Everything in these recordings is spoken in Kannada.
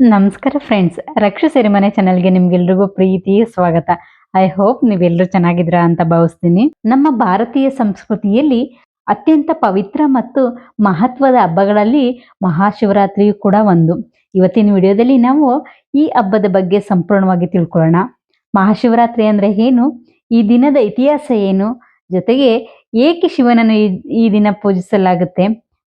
ನಮಸ್ಕಾರ ಫ್ರೆಂಡ್ಸ್ ರಕ್ಷ ಸೆರೆಮನೆ ಚಾನೆಲ್ಗೆ ನಿಮ್ಗೆಲ್ರಿಗೂ ಪ್ರೀತಿ, ಸ್ವಾಗತ. ಐ ಹೋಪ್ ನೀವೆಲ್ಲರೂ ಚೆನ್ನಾಗಿದ್ದೀರಾ ಅಂತ ಭಾವಿಸ್ತೀನಿ. ನಮ್ಮ ಭಾರತೀಯ ಸಂಸ್ಕೃತಿಯಲ್ಲಿ ಅತ್ಯಂತ ಪವಿತ್ರ ಮತ್ತು ಮಹತ್ವದ ಹಬ್ಬಗಳಲ್ಲಿ ಮಹಾಶಿವರಾತ್ರಿಯು ಕೂಡ ಒಂದು. ಇವತ್ತಿನ ವಿಡಿಯೋದಲ್ಲಿ ನಾವು ಈ ಹಬ್ಬದ ಬಗ್ಗೆ ಸಂಪೂರ್ಣವಾಗಿ ತಿಳ್ಕೊಳ್ಳೋಣ. ಮಹಾಶಿವರಾತ್ರಿ ಅಂದ್ರೆ ಏನು? ಈ ದಿನದ ಇತಿಹಾಸ ಏನು? ಜೊತೆಗೆ ಏಕೆ ಶಿವನನ್ನು ಈ ಈ ದಿನ ಪೂಜಿಸಲಾಗುತ್ತೆ?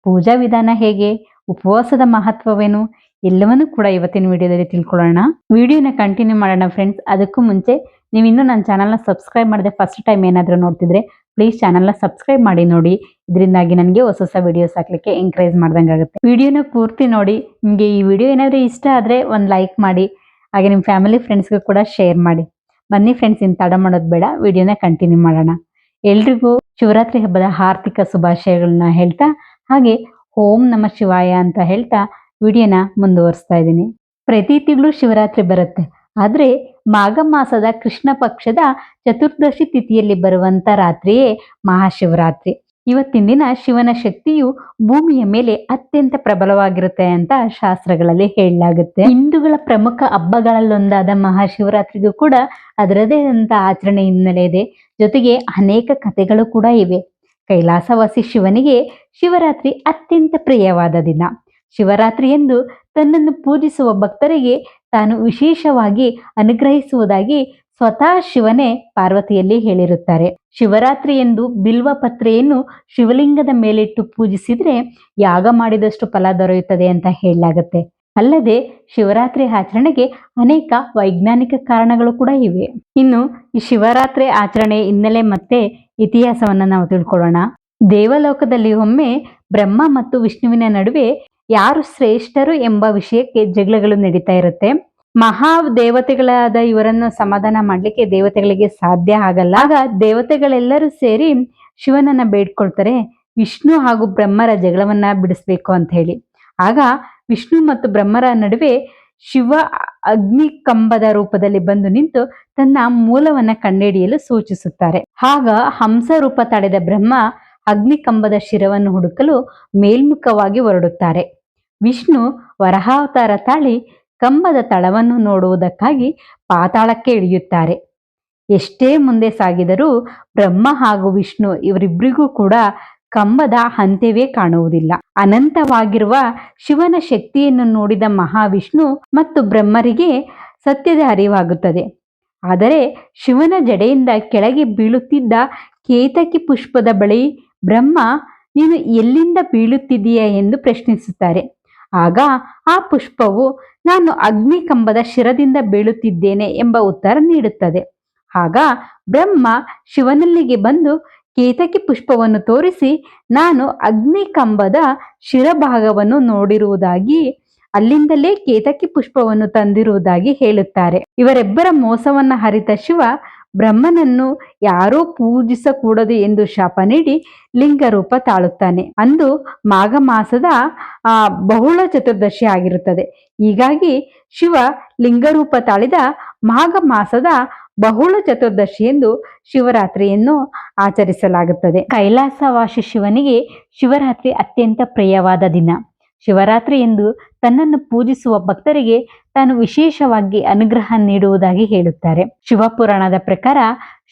ಪೂಜಾ ವಿಧಾನ ಹೇಗೆ? ಉಪವಾಸದ ಮಹತ್ವವೇನು? ಎಲ್ಲವನ್ನೂ ಕೂಡ ಇವತ್ತಿನ ವಿಡಿಯೋದಲ್ಲಿ ತಿಳ್ಕೊಳ್ಳೋಣ. ವಿಡಿಯೋನ ಕಂಟಿನ್ಯೂ ಮಾಡೋಣ ಫ್ರೆಂಡ್ಸ್ ಅದಕ್ಕೂ ಮುಂಚೆ ನೀವು ಇನ್ನೂ ನನ್ನ ಚಾನಲ್ನ ಸಬ್ಸ್ಕ್ರೈಬ್ ಮಾಡದೆ ಫಸ್ಟ್ ಟೈಮ್ ಏನಾದರೂ ನೋಡ್ತಿದ್ರೆ ಪ್ಲೀಸ್ ಚಾನಲ್ನ ಸಬ್ಸ್ಕ್ರೈಬ್ ಮಾಡಿ ನೋಡಿ. ಇದರಿಂದಾಗಿ ನನಗೆ ಹೊಸ ಹೊಸ ವಿಡಿಯೋಸ್ ಹಾಕ್ಲಿಕ್ಕೆ ಎಂಕರೇಜ್ ಆಗುತ್ತೆ. ವಿಡಿಯೋನ ಪೂರ್ತಿ ನೋಡಿ. ನಿಮಗೆ ಈ ವಿಡಿಯೋ ಏನಾದರೂ ಇಷ್ಟ ಆದರೆ ಒಂದು ಲೈಕ್ ಮಾಡಿ. ಹಾಗೆ ನಿಮ್ಮ ಫ್ಯಾಮಿಲಿ ಫ್ರೆಂಡ್ಸ್ಗೂ ಕೂಡ ಶೇರ್ ಮಾಡಿ. ಬನ್ನಿ ಫ್ರೆಂಡ್ಸ್ ಇನ್ನು ತಡ ಮಾಡೋದು ಬೇಡ. ವಿಡಿಯೋನ ಕಂಟಿನ್ಯೂ ಮಾಡೋಣ. ಎಲ್ರಿಗೂ ಶಿವರಾತ್ರಿ ಹಬ್ಬದ ಆರ್ಥಿಕ ಶುಭಾಶಯಗಳನ್ನ ಹೇಳ್ತಾ, ಹಾಗೆ ಓಂ ನಮ ಶಿವಾಯ ಅಂತ ಹೇಳ್ತಾ ವಿಡಿಯೋನ ಮುಂದುವರಿಸ್ತಾ ಇದ್ದೀನಿ. ಪ್ರತಿ ತಿಂಗಳು ಶಿವರಾತ್ರಿ ಬರುತ್ತೆ. ಆದರೆ ಮಾಘ ಮಾಸದ ಕೃಷ್ಣ ಪಕ್ಷದ ಚತುರ್ದಶಿ ತಿಥಿಯಲ್ಲಿ ಬರುವಂತ ರಾತ್ರಿಯೇ ಮಹಾಶಿವರಾತ್ರಿ. ಇವತ್ತಿನ ದಿನ ಶಿವನ ಶಕ್ತಿಯು ಭೂಮಿಯ ಮೇಲೆ ಅತ್ಯಂತ ಪ್ರಬಲವಾಗಿರುತ್ತೆ ಅಂತ ಶಾಸ್ತ್ರಗಳಲ್ಲಿ ಹೇಳಲಾಗುತ್ತೆ. ಹಿಂದೂಗಳ ಪ್ರಮುಖ ಹಬ್ಬಗಳಲ್ಲೊಂದಾದ ಮಹಾಶಿವರಾತ್ರಿಗೂ ಕೂಡ ಅದರದೇ ಆದಂಥ ಆಚರಣೆ ಹಿನ್ನೆಲೆ ಇದೆ. ಜೊತೆಗೆ ಅನೇಕ ಕಥೆಗಳು ಕೂಡ ಇವೆ. ಕೈಲಾಸವಾಸಿ ಶಿವನಿಗೆ ಶಿವರಾತ್ರಿ ಅತ್ಯಂತ ಪ್ರಿಯವಾದ ದಿನ. ಶಿವರಾತ್ರಿ ಎಂದು ತನ್ನನ್ನು ಪೂಜಿಸುವ ಭಕ್ತರಿಗೆ ತಾನು ವಿಶೇಷವಾಗಿ ಅನುಗ್ರಹಿಸುವುದಾಗಿ ಸ್ವತಃ ಶಿವನೇ ಪಾರ್ವತಿಯಲ್ಲಿ ಹೇಳಿರುತ್ತಾರೆ. ಶಿವರಾತ್ರಿ ಎಂದು ಬಿಲ್ವ ಪತ್ರೆಯನ್ನು ಶಿವಲಿಂಗದ ಮೇಲಿಟ್ಟು ಪೂಜಿಸಿದ್ರೆ ಯಾಗ ಮಾಡಿದಷ್ಟು ಫಲ ದೊರೆಯುತ್ತದೆ ಅಂತ ಹೇಳಲಾಗುತ್ತೆ. ಅಲ್ಲದೆ ಶಿವರಾತ್ರಿ ಆಚರಣೆಗೆ ಅನೇಕ ವೈಜ್ಞಾನಿಕ ಕಾರಣಗಳು ಕೂಡ ಇವೆ. ಇನ್ನು ಈ ಶಿವರಾತ್ರಿ ಆಚರಣೆ ಹಿನ್ನೆಲೆ ಮತ್ತೆ ಇತಿಹಾಸವನ್ನ ನಾವು ತಿಳ್ಕೊಳ್ಳೋಣ. ದೇವಲೋಕದಲ್ಲಿ ಒಮ್ಮೆ ಬ್ರಹ್ಮ ಮತ್ತು ವಿಷ್ಣುವಿನ ನಡುವೆ ಯಾರು ಶ್ರೇಷ್ಠರು ಎಂಬ ವಿಷಯಕ್ಕೆ ಜಗಳಗಳು ನಡೀತಾ ಇರುತ್ತೆ. ಮಹಾ ದೇವತೆಗಳಾದ ಇವರನ್ನು ಸಮಾಧಾನ ಮಾಡ್ಲಿಕ್ಕೆ ದೇವತೆಗಳಿಗೆ ಸಾಧ್ಯ ಆಗಲ್ಲ. ಆಗ ದೇವತೆಗಳೆಲ್ಲರೂ ಸೇರಿ ಶಿವನನ್ನ ಬೇಡ್ಕೊಳ್ತಾರೆ. ವಿಷ್ಣು ಹಾಗೂ ಬ್ರಹ್ಮರ ಜಗಳವನ್ನ ಬಿಡಿಸ್ಬೇಕು ಅಂತ ಹೇಳಿ. ಆಗ ವಿಷ್ಣು ಮತ್ತು ಬ್ರಹ್ಮರ ನಡುವೆ ಶಿವ ಅಗ್ನಿ ಕಂಬದ ರೂಪದಲ್ಲಿ ಬಂದು ನಿಂತು ತನ್ನ ಮೂಲವನ್ನ ಕಂಡುಹಿಡಿಯಲು ಸೂಚಿಸುತ್ತಾರೆ. ಆಗ ಹಂಸ ರೂಪ ತಡೆದ ಬ್ರಹ್ಮ ಅಗ್ನಿ ಕಂಬದ ಶಿರವನ್ನು ಹುಡುಕಲು ಮೇಲ್ಮುಖವಾಗಿ ಹೊರಡುತ್ತಾರೆ. ವಿಷ್ಣು ವರಹಾವತಾರ ತಾಳಿ ಕಂಬದ ತಳವನ್ನು ನೋಡುವುದಕ್ಕಾಗಿ ಪಾತಾಳಕ್ಕೆ ಇಳಿಯುತ್ತಾರೆ. ಎಷ್ಟೇ ಮುಂದೆ ಸಾಗಿದರೂ ಬ್ರಹ್ಮ ಹಾಗೂ ವಿಷ್ಣು ಇವರಿಬ್ಬರಿಗೂ ಕೂಡ ಕಂಬದ ಅಂತ್ಯವೇ ಕಾಣುವುದಿಲ್ಲ. ಅನಂತವಾಗಿರುವ ಶಿವನ ಶಕ್ತಿಯನ್ನು ನೋಡಿದ ಮಹಾವಿಷ್ಣು ಮತ್ತು ಬ್ರಹ್ಮರಿಗೆ ಸತ್ಯದ ಅರಿವಾಗುತ್ತದೆ. ಆದರೆ ಶಿವನ ಜಡೆಯಿಂದ ಕೆಳಗೆ ಬೀಳುತ್ತಿದ್ದ ಕೇತಕಿ ಪುಷ್ಪದ ಬಳಿ ಬ್ರಹ್ಮ, ನೀನು ಎಲ್ಲಿಂದ ಬೀಳುತ್ತಿದ್ದೀಯಾ ಎಂದು ಪ್ರಶ್ನಿಸುತ್ತಾರೆ. ಆಗ ಆ ಪುಷ್ಪವು, ನಾನು ಅಗ್ನಿ ಕಂಬದ ಶಿರದಿಂದ ಬೀಳುತ್ತಿದ್ದೇನೆ ಎಂಬ ಉತ್ತರ ನೀಡುತ್ತದೆ. ಆಗ ಬ್ರಹ್ಮ ಶಿವನಲ್ಲಿಗೆ ಬಂದು ಕೇತಕಿ ಪುಷ್ಪವನ್ನು ತೋರಿಸಿ, ನಾನು ಅಗ್ನಿ ಕಂಬದ ಶಿರಭಾಗವನ್ನು ನೋಡಿರುವುದಾಗಿ, ಅಲ್ಲಿಂದಲೇ ಕೇತಕಿ ಪುಷ್ಪವನ್ನು ತಂದಿರುವುದಾಗಿ ಹೇಳುತ್ತಾರೆ. ಇವರೆಬ್ಬರ ಮೋಸವನ್ನ ಹರಿತ ಶಿವ ಬ್ರಹ್ಮನನ್ನು ಯಾರೂ ಪೂಜಿಸಕೂಡದು ಎಂದು ಶಾಪ ನೀಡಿ ಲಿಂಗ ರೂಪ ತಾಳುತ್ತಾನೆ. ಅಂದು ಮಾಘ ಮಾಸದ ಬಹುಳ ಚತುರ್ದಶಿ ಆಗಿರುತ್ತದೆ. ಹೀಗಾಗಿ ಶಿವ ಲಿಂಗರೂಪ ತಾಳಿದ ಮಾಘ ಮಾಸದ ಬಹುಳ ಚತುರ್ದಶಿ ಎಂದು ಶಿವರಾತ್ರಿಯನ್ನು ಆಚರಿಸಲಾಗುತ್ತದೆ. ಕೈಲಾಸವಾಸಿ ಶಿವನಿಗೆ ಶಿವರಾತ್ರಿ ಅತ್ಯಂತ ಪ್ರಿಯವಾದ ದಿನ. ಶಿವರಾತ್ರಿ ಎಂದು ತನ್ನನ್ನು ಪೂಜಿಸುವ ಭಕ್ತರಿಗೆ ತಾನು ವಿಶೇಷವಾಗಿ ಅನುಗ್ರಹ ನೀಡುವುದಾಗಿ ಹೇಳುತ್ತಾರೆ. ಶಿವಪುರಾಣದ ಪ್ರಕಾರ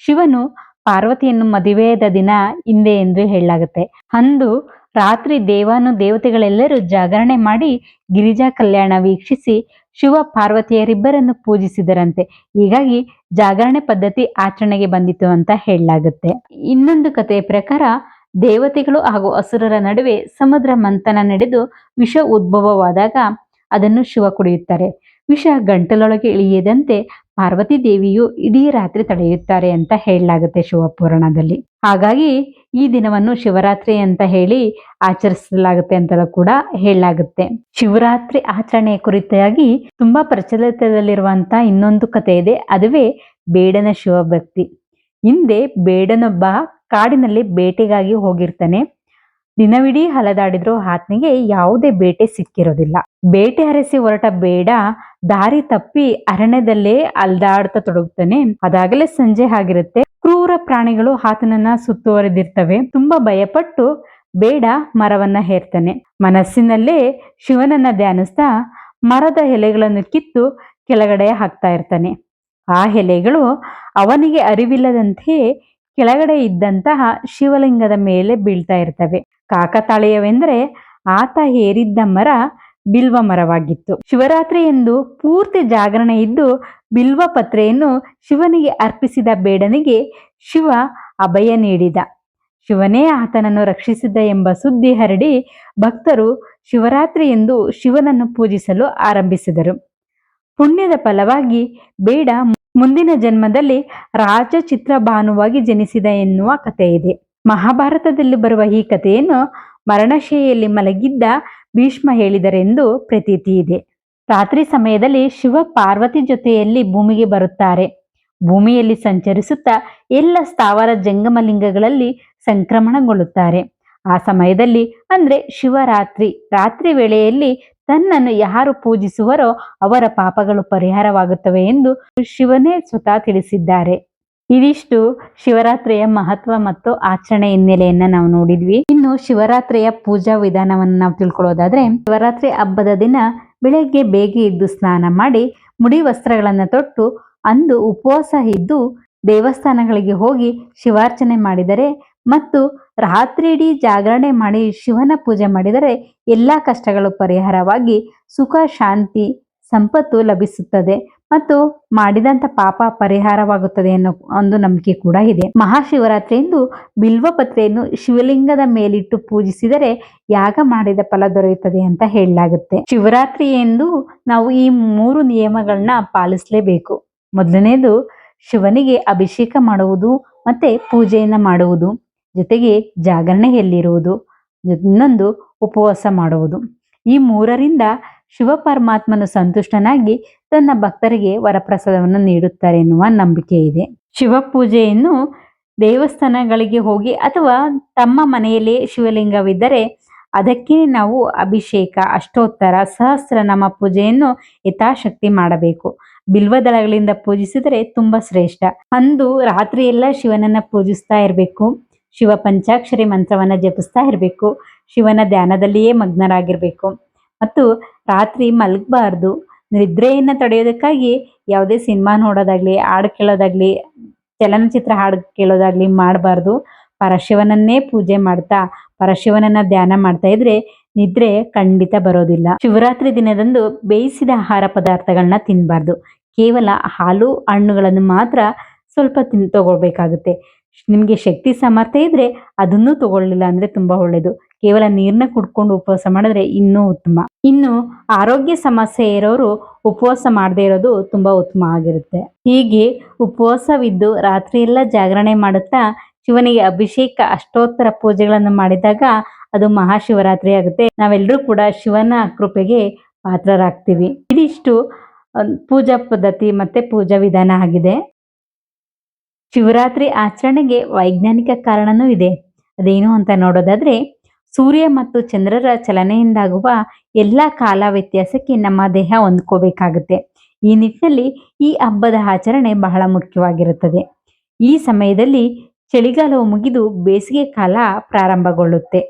ಶಿವನು ಪಾರ್ವತಿಯನ್ನು ಮದುವೆಯದ ದಿನ ಹಿಂದೆ ಎಂದು ಹೇಳಲಾಗುತ್ತೆ. ಅಂದು ರಾತ್ರಿ ದೇವಾನು ದೇವತೆಗಳೆಲ್ಲರೂ ಜಾಗರಣೆ ಮಾಡಿ ಗಿರಿಜಾ ಕಲ್ಯಾಣ ವೀಕ್ಷಿಸಿ ಶಿವ ಪಾರ್ವತಿಯರಿಬ್ಬರನ್ನು ಪೂಜಿಸಿದರಂತೆ. ಹೀಗಾಗಿ ಜಾಗರಣೆ ಪದ್ಧತಿ ಆಚರಣೆಗೆ ಬಂದಿತು ಅಂತ ಹೇಳಲಾಗುತ್ತೆ. ಇನ್ನೊಂದು ಕಥೆಯ ಪ್ರಕಾರ ದೇವತೆಗಳು ಹಾಗೂ ಅಸುರರ ನಡುವೆ ಸಮುದ್ರ ಮಂಥನ ನಡೆದು ವಿಷ ಉದ್ಭವವಾದಾಗ ಅದನ್ನು ಶಿವ ಕುಡಿಯುತ್ತಾರೆ. ವಿಷ ಗಂಟಲೊಳಗೆ ಇಳಿಯದಂತೆ ಪಾರ್ವತಿ ದೇವಿಯು ಇಡೀ ರಾತ್ರಿ ತಡೆಯುತ್ತಾರೆ ಅಂತ ಹೇಳಲಾಗುತ್ತೆ ಶಿವಪುರಾಣದಲ್ಲಿ ಹಾಗಾಗಿ ಈ ದಿನವನ್ನು ಶಿವರಾತ್ರಿ ಅಂತ ಹೇಳಿ ಆಚರಿಸಲಾಗುತ್ತೆ ಅಂತ ಕೂಡ ಹೇಳಲಾಗುತ್ತೆ. ಶಿವರಾತ್ರಿ ಆಚರಣೆಯ ಕುರಿತಾಗಿ ತುಂಬಾ ಪ್ರಚಲಿತದಲ್ಲಿರುವಂತ ಇನ್ನೊಂದು ಕಥೆ ಇದೆ. ಅದುವೇ ಬೇಡನ ಶಿವಭಕ್ತಿ ಹಿಂದೆ ಬೇಡನೊಬ್ಬ ಕಾಡಿನಲ್ಲಿ ಬೇಟೆಗಾಗಿ ಹೋಗಿರ್ತಾನೆ. ದಿನವಿಡೀ ಹಲದಾಡಿದ್ರು ಆತನಿಗೆ ಯಾವುದೇ ಬೇಟೆ ಸಿಕ್ಕಿರೋದಿಲ್ಲ. ಬೇಟೆ ಹರಿಸಿ ಹೊರಟ ಬೇಡ ದಾರಿ ತಪ್ಪಿ ಅರಣ್ಯದಲ್ಲೇ ಅಲ್ದಾಡ್ತಾ ತೊಡಗುತ್ತಾನೆ. ಅದಾಗಲೇ ಸಂಜೆ ಆಗಿರುತ್ತೆ. ಕ್ರೂರ ಪ್ರಾಣಿಗಳು ಆತನನ್ನ ಸುತ್ತುವರೆದಿರ್ತವೆ. ತುಂಬಾ ಭಯಪಟ್ಟು ಬೇಡ ಮರವನ್ನ ಹೇರ್ತಾನೆ ಮನಸ್ಸಿನಲ್ಲೇ ಶಿವನನ್ನ ಧ್ಯಾನಿಸ್ತಾ ಮರದ ಎಲೆಗಳನ್ನು ಕಿತ್ತು ಕೆಳಗಡೆ ಹಾಕ್ತಾ ಇರ್ತಾನೆ. ಆ ಎಲೆಗಳು ಅವನಿಗೆ ಅರಿವಿಲ್ಲದಂತೆ ಕೆಳಗಡೆ ಇದ್ದಂತಹ ಶಿವಲಿಂಗದ ಮೇಲೆ ಬೀಳ್ತಾ ಇರ್ತವೆ. ಕಾಕತಾಳೀಯವೆಂದರೆ ಆತ ಹೇರಿದ್ದ ಮರ ಬಿಲ್ವ ಮರವಾಗಿತ್ತು. ಶಿವರಾತ್ರಿ ಎಂದು ಪೂರ್ತಿ ಜಾಗರಣೆ ಇದ್ದು ಬಿಲ್ವ ಪತ್ರೆಯನ್ನು ಶಿವನಿಗೆ ಅರ್ಪಿಸಿದ ಬೇಡನಿಗೆ ಶಿವ ಅಭಯ ನೀಡಿದ. ಶಿವನೇ ಆತನನ್ನು ರಕ್ಷಿಸಿದ ಎಂಬ ಸುದ್ದಿ ಹರಡಿ ಭಕ್ತರು ಶಿವರಾತ್ರಿ ಎಂದು ಶಿವನನ್ನು ಪೂಜಿಸಲು ಆರಂಭಿಸಿದರು. ಪುಣ್ಯದ ಫಲವಾಗಿ ಬೇಡ ಮುಂದಿನ ಜನ್ಮದಲ್ಲಿ ರಾಜ ಚಿತ್ರಭಾನುವಾಗಿ ಜನಿಸಿದ ಎನ್ನುವ ಕಥೆ ಇದೆ ಮಹಾಭಾರತದಲ್ಲಿ ಬರುವ ಈ ಕಥೆಯನ್ನು ಮರಣಶೈಯಲ್ಲಿ ಮಲಗಿದ್ದ ಭೀಷ್ಮ ಹೇಳಿದರೆಂದು ಪ್ರತೀತಿ ಇದೆ. ರಾತ್ರಿ ಸಮಯದಲ್ಲಿ ಶಿವ ಪಾರ್ವತಿ ಜೊತೆಯಲ್ಲಿ ಭೂಮಿಗೆ ಬರುತ್ತಾರೆ. ಭೂಮಿಯಲ್ಲಿ ಸಂಚರಿಸುತ್ತಾ ಎಲ್ಲ ಸ್ಥಾವರ ಜಂಗಮಲಿಂಗಗಳಲ್ಲಿ ಸಂಕ್ರಮಣಗೊಳ್ಳುತ್ತಾರೆ. ಆ ಸಮಯದಲ್ಲಿ ಅಂದ್ರೆ ಶಿವರಾತ್ರಿ, ರಾತ್ರಿ ವೇಳೆಯಲ್ಲಿ ತನ್ನನ್ನು ಯಾರು ಪೂಜಿಸುವರೋ ಅವರ ಪಾಪಗಳು ಪರಿಹಾರವಾಗುತ್ತವೆ ಎಂದು ಶಿವನೇ ಸ್ವತಃ ತಿಳಿಸಿದ್ದಾರೆ. ಇದಿಷ್ಟು ಶಿವರಾತ್ರಿಯ ಮಹತ್ವ ಮತ್ತು ಆಚರಣೆ ಹಿನ್ನೆಲೆಯನ್ನ ನಾವು ನೋಡಿದ್ವಿ. ಇನ್ನು ಶಿವರಾತ್ರಿಯ ಪೂಜಾ ವಿಧಾನವನ್ನು ನಾವು ತಿಳ್ಕೊಳ್ಳೋದಾದ್ರೆ, ಶಿವರಾತ್ರಿ ಹಬ್ಬದ ದಿನ ಬೆಳಗ್ಗೆ ಬೇಗ ಎದ್ದು ಸ್ನಾನ ಮಾಡಿ ಮುಡಿ ವಸ್ತ್ರಗಳನ್ನು ತೊಟ್ಟು ಅಂದು ಉಪವಾಸ ಇದ್ದು ದೇವಸ್ಥಾನಗಳಿಗೆ ಹೋಗಿ ಶಿವಾರ್ಚನೆ ಮಾಡಿದರೆ ಮತ್ತು ರಾತ್ರಿಯಿಡೀ ಜಾಗರಣೆ ಮಾಡಿ ಶಿವನ ಪೂಜೆ ಮಾಡಿದರೆ ಎಲ್ಲ ಕಷ್ಟಗಳು ಪರಿಹಾರವಾಗಿ ಸುಖ, ಶಾಂತಿ ಸಂಪತ್ತು ಲಭಿಸುತ್ತದೆ ಮತ್ತು ಮಾಡಿದಂತ ಪಾಪ ಪರಿಹಾರವಾಗುತ್ತದೆ ಅನ್ನೋ ಒಂದು ನಂಬಿಕೆ ಕೂಡ ಇದೆ. ಮಹಾಶಿವರಾತ್ರಿಯಂದು ಬಿಲ್ವಪತ್ರೆಯನ್ನು ಶಿವಲಿಂಗದ ಮೇಲಿಟ್ಟು ಪೂಜಿಸಿದರೆ ಯಾಗ ಮಾಡಿದ ಫಲ ದೊರೆಯುತ್ತದೆ ಅಂತ ಹೇಳಲಾಗುತ್ತೆ. ಶಿವರಾತ್ರಿ ಎಂದು ನಾವು ಈ ಮೂರು ನಿಯಮಗಳನ್ನ ಪಾಲಿಸಲೇಬೇಕು. ಮೊದಲನೇದು, ಶಿವನಿಗೆ ಅಭಿಷೇಕ ಮಾಡುವುದು ಮತ್ತೆ ಪೂಜೆಯನ್ನು ಮಾಡುವುದು, ಜೊತೆಗೆ ಜಾಗರಣೆಯಲ್ಲಿರುವುದು, ಇನ್ನೊಂದು ಉಪವಾಸ ಮಾಡುವುದು. ಈ ಮೂರರಿಂದ ಶಿವ ಪರಮಾತ್ಮನು ಸಂತುಷ್ಟನಾಗಿ ತನ್ನ ಭಕ್ತರಿಗೆ ವರಪ್ರಸಾದವನ್ನು ನೀಡುತ್ತಾರೆ ಎನ್ನುವ ನಂಬಿಕೆ ಇದೆ. ಶಿವ ಪೂಜೆಯನ್ನು ದೇವಸ್ಥಾನಗಳಿಗೆ ಹೋಗಿ ಅಥವಾ ತಮ್ಮ ಮನೆಯಲ್ಲೇ ಶಿವಲಿಂಗವಿದ್ದರೆ ಅದಕ್ಕೆ ನಾವು ಅಭಿಷೇಕ, ಅಷ್ಟೋತ್ತರ ಸಹಸ್ರನಾಮ ಪೂಜೆಯನ್ನು ಯಥಾಶಕ್ತಿ ಮಾಡಬೇಕು. ಬಿಲ್ವದಳಗಳಿಂದ ಪೂಜಿಸಿದರೆ ತುಂಬಾ ಶ್ರೇಷ್ಠ. ಅಂದು ರಾತ್ರಿ ಎಲ್ಲ ಶಿವನನ್ನ ಪೂಜಿಸ್ತಾ ಇರಬೇಕು. ಶಿವ ಪಂಚಾಕ್ಷರಿ ಮಂತ್ರವನ್ನ ಜಪಿಸ್ತಾ ಇರಬೇಕು. ಶಿವನ ಧ್ಯಾನದಲ್ಲಿಯೇ ಮಗ್ನರಾಗಿರ್ಬೇಕು. ಮತ್ತು ರಾತ್ರಿ ಮಲಗಬಾರ್ದು. ನಿದ್ರೆಯನ್ನು ತಡೆಯೋದಕ್ಕಾಗಿ ಯಾವುದೇ ಸಿನಿಮಾ ನೋಡೋದಾಗ್ಲಿ, ಹಾಡು ಕೇಳೋದಾಗಲಿ, ಚಲನಚಿತ್ರ ಹಾಡು ಕೇಳೋದಾಗ್ಲಿ ಮಾಡಬಾರ್ದು. ಪರಶಿವನನ್ನೇ ಪೂಜೆ ಮಾಡ್ತಾ, ಪರಶಿವನನ್ನ ಧ್ಯಾನ ಮಾಡ್ತಾ ಇದ್ರೆ ನಿದ್ರೆ ಖಂಡಿತ ಬರೋದಿಲ್ಲ. ಶಿವರಾತ್ರಿ ದಿನದಂದು ಬೇಯಿಸಿದ ಆಹಾರ ಪದಾರ್ಥಗಳನ್ನ ತಿನ್ನಬಾರ್ದು ಕೇವಲ ಹಾಲು, ಹಣ್ಣುಗಳನ್ನು ಮಾತ್ರ ಸ್ವಲ್ಪ ತಿನ್, ತಗೊಳ್ಬೇಕಾಗುತ್ತೆ. ನಿಮಗೆ ಶಕ್ತಿ ಸಾಮರ್ಥ್ಯ ಇದ್ರೆ ಅದನ್ನೂ ತಗೊಳ್ಳಿಲ್ಲ ಅಂದ್ರೆ ತುಂಬಾ ಒಳ್ಳೇದು. ಕೇವಲ ನೀರನ್ನ ಕುಡ್ಕೊಂಡು ಉಪವಾಸ ಮಾಡಿದ್ರೆ ಇನ್ನೂ ಉತ್ತಮ. ಇನ್ನು ಆರೋಗ್ಯ ಸಮಸ್ಯೆ ಇರೋರು ಉಪವಾಸ ಮಾಡದೇ ಇರೋದು ತುಂಬಾ ಉತ್ತಮ ಆಗಿರುತ್ತೆ. ಹೀಗೆ ಉಪವಾಸವಿದ್ದು ರಾತ್ರಿ ಎಲ್ಲ ಜಾಗರಣೆ ಮಾಡುತ್ತಾ ಶಿವನಿಗೆ ಅಭಿಷೇಕ, ಅಷ್ಟೋತ್ತರ ಪೂಜೆಗಳನ್ನು ಮಾಡಿದಾಗ ಅದು ಮಹಾಶಿವರಾತ್ರಿ ಆಗುತ್ತೆ. ನಾವೆಲ್ಲರೂ ಕೂಡ ಶಿವನ ಕೃಪೆಗೆ ಪಾತ್ರರಾಗ್ತೀವಿ. ಇದಿಷ್ಟು ಪೂಜಾ ಪದ್ಧತಿ ಮತ್ತೆ ಪೂಜಾ ವಿಧಾನ ಆಗಿದೆ. ಶಿವರಾತ್ರಿ ಆಚರಣೆಗೆ ವೈಜ್ಞಾನಿಕ ಕಾರಣನೂ ಇದೆ. ಅದೇನು ಅಂತ ನೋಡೋದಾದ್ರೆ ಸೂರ್ಯ ಮತ್ತು ಚಂದ್ರರ ಚಲನೆಯಿಂದಾಗುವ ಎಲ್ಲ ಕಾಲ ವ್ಯತ್ಯಾಸಕ್ಕೆ ನಮ್ಮ ದೇಹ ಹೊಂದ್ಕೋಬೇಕಾಗುತ್ತೆ. ಈ ನಿಟ್ಟಿನಲ್ಲಿ ಈ ಹಬ್ಬದ ಆಚರಣೆ ಬಹಳ ಮುಖ್ಯವಾಗಿರುತ್ತದೆ. ಈ ಸಮಯದಲ್ಲಿ ಚಳಿಗಾಲವು ಮುಗಿದು ಬೇಸಿಗೆ ಕಾಲ ಪ್ರಾರಂಭಗೊಳ್ಳುತ್ತೆ.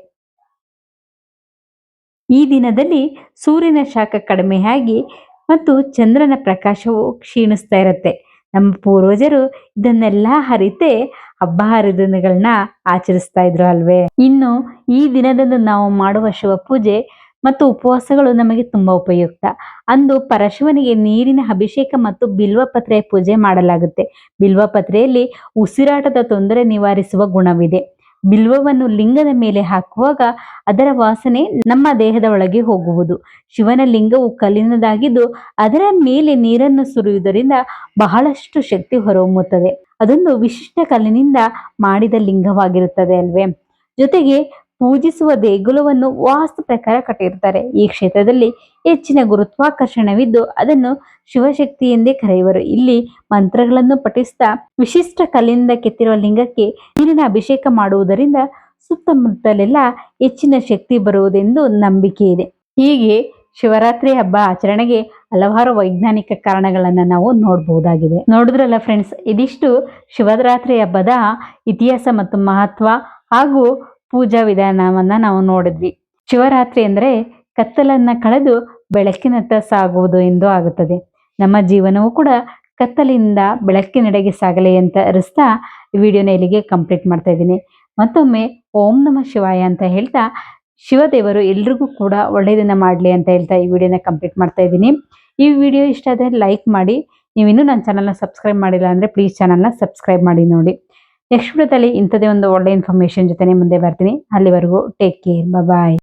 ಈ ದಿನದಲ್ಲಿ ಸೂರ್ಯನ ಶಾಖ ಕಡಿಮೆಯಾಗಿ ಮತ್ತು ಚಂದ್ರನ ಪ್ರಕಾಶವು ಕ್ಷೀಣಿಸ್ತಾ ಇರುತ್ತೆ. ನಮ್ಮ ಪೂರ್ವಜರು ಇದನ್ನೆಲ್ಲ ಹರಿತೆ ಹಬ್ಬ ಹರಿದಿನಗಳನ್ನ ಆಚರಿಸ್ತಾ ಇದ್ರು ಅಲ್ವೇ? ಇನ್ನು ಈ ದಿನದಂದು ನಾವು ಮಾಡುವ ಶಿವ ಪೂಜೆ ಮತ್ತು ಉಪವಾಸಗಳು ನಮಗೆ ತುಂಬಾ ಉಪಯುಕ್ತ. ಅಂದು ಪರಶಿವನಿಗೆ ನೀರಿನ ಅಭಿಷೇಕ ಮತ್ತು ಬಿಲ್ವಪತ್ರೆಯ ಪೂಜೆ ಮಾಡಲಾಗುತ್ತೆ. ಬಿಲ್ವಪತ್ರೆಯಲ್ಲಿ ಉಸಿರಾಟದ ತೊಂದರೆ ನಿವಾರಿಸುವ ಗುಣವಿದೆ. ಬಿಲ್ವವನ್ನು ಲಿಂಗದ ಮೇಲೆ ಹಾಕುವಾಗ ಅದರ ವಾಸನೆ ನಮ್ಮ ದೇಹದ ಒಳಗೆ ಹೋಗುವುದು. ಶಿವನ ಲಿಂಗವು ಕಲ್ಲಿನದಾಗಿದ್ದು ಅದರ ಮೇಲೆ ನೀರನ್ನು ಸುರಿಯುವುದರಿಂದ ಬಹಳಷ್ಟು ಶಕ್ತಿ ಹೊರಹೊಮ್ಮುತ್ತದೆ. ಅದೊಂದು ವಿಶಿಷ್ಟ ಕಲ್ಲಿನಿಂದ ಮಾಡಿದ ಲಿಂಗವಾಗಿರುತ್ತದೆ ಅಲ್ವೇ? ಜೊತೆಗೆ ಪೂಜಿಸುವ ದೇಗುಲವನ್ನು ವಾಸ್ತು ಪ್ರಕಾರ ಕಟ್ಟಿರ್ತಾರೆ ಈ ಕ್ಷೇತ್ರದಲ್ಲಿ ಹೆಚ್ಚಿನ ಗುರುತ್ವಾಕರ್ಷಣವಿದ್ದು ಅದನ್ನು ಶಿವಶಕ್ತಿ ಎಂದೇ ಕರೆಯುವರು. ಇಲ್ಲಿ ಮಂತ್ರಗಳನ್ನು ಪಠಿಸ್ತಾ ವಿಶಿಷ್ಟ ಕಲ್ಲಿನಿಂದ ಕೆತ್ತಿರುವ ಲಿಂಗಕ್ಕೆ ನೀರಿನ ಅಭಿಷೇಕ ಮಾಡುವುದರಿಂದ ಸುತ್ತಮುತ್ತಲೆಲ್ಲ ಹೆಚ್ಚಿನ ಶಕ್ತಿ ಬರುವುದೆಂದು ನಂಬಿಕೆ ಇದೆ. ಹೀಗೆ ಶಿವರಾತ್ರಿ ಹಬ್ಬ ಆಚರಣೆಗೆ ಹಲವಾರು ವೈಜ್ಞಾನಿಕ ಕಾರಣಗಳನ್ನು ನಾವು ನೋಡಬಹುದಾಗಿದೆ. ನೋಡಿದ್ರಲ್ಲ ಫ್ರೆಂಡ್ಸ್ ಇದಿಷ್ಟು ಶಿವರಾತ್ರಿ ಹಬ್ಬದ ಇತಿಹಾಸ ಮತ್ತು ಮಹತ್ವ ಹಾಗೂ ಪೂಜಾ ವಿಧಾನವನ್ನ ನಾವು ನೋಡಿದ್ವಿ. ಶಿವರಾತ್ರಿ ಅಂದರೆ ಕತ್ತಲನ್ನ ಕಳೆದು ಬೆಳಕಿನತ್ತ ಸಾಗುವುದು ಎಂದು ಆಗುತ್ತದೆ. ನಮ್ಮ ಜೀವನವೂ ಕೂಡ ಕತ್ತಲಿಂದ ಬೆಳಕಿನೆಡೆಗೆ ಸಾಗಲಿ ಅಂತ ಅರಿಸ್ತಾ ವಿಡಿಯೋನ ಇಲ್ಲಿಗೆ ಕಂಪ್ಲೀಟ್ ಮಾಡ್ತಾ ಇದ್ದೀನಿ. ಮತ್ತೊಮ್ಮೆ ಓಂ ನಮ ಶಿವಾಯ ಅಂತ ಹೇಳ್ತಾ ಶಿವದೇವರು ಎಲ್ರಿಗೂ ಕೂಡ ಒಳ್ಳೆಯದನ್ನ ಮಾಡಲಿ ಅಂತ ಹೇಳ್ತಾ ಈ ವಿಡಿಯೋನ ಕಂಪ್ಲೀಟ್ ಮಾಡ್ತಾ ಇದ್ದೀನಿ. ಈ ವಿಡಿಯೋ ಇಷ್ಟ ಆದರೆ ಲೈಕ್ ಮಾಡಿ. ನೀವಿನ್ನೂ ನನ್ನ ಚಾನಲ್ನ ಸಬ್ಸ್ಕ್ರೈಬ್ ಮಾಡಿಲ್ಲ ಅಂದರೆ ಪ್ಲೀಸ್ ಚಾನಲ್ನ ಸಬ್ಸ್ಕ್ರೈಬ್ ಮಾಡಿ ನೋಡಿ. ನೆಕ್ಸ್ಟ್ ವಿಡಿಯೋದಲ್ಲಿ ಇಂಥದೇ ಒಂದು ಒಳ್ಳೆ ಇನ್ಫಾರ್ಮೇಷನ್ ಜೊತೆ ಮುಂದೆ ಬರ್ತೀನಿ. ಅಲ್ಲಿವರೆಗೂ ಟೇಕ್ ಕೇರ್ ಬಾಯ್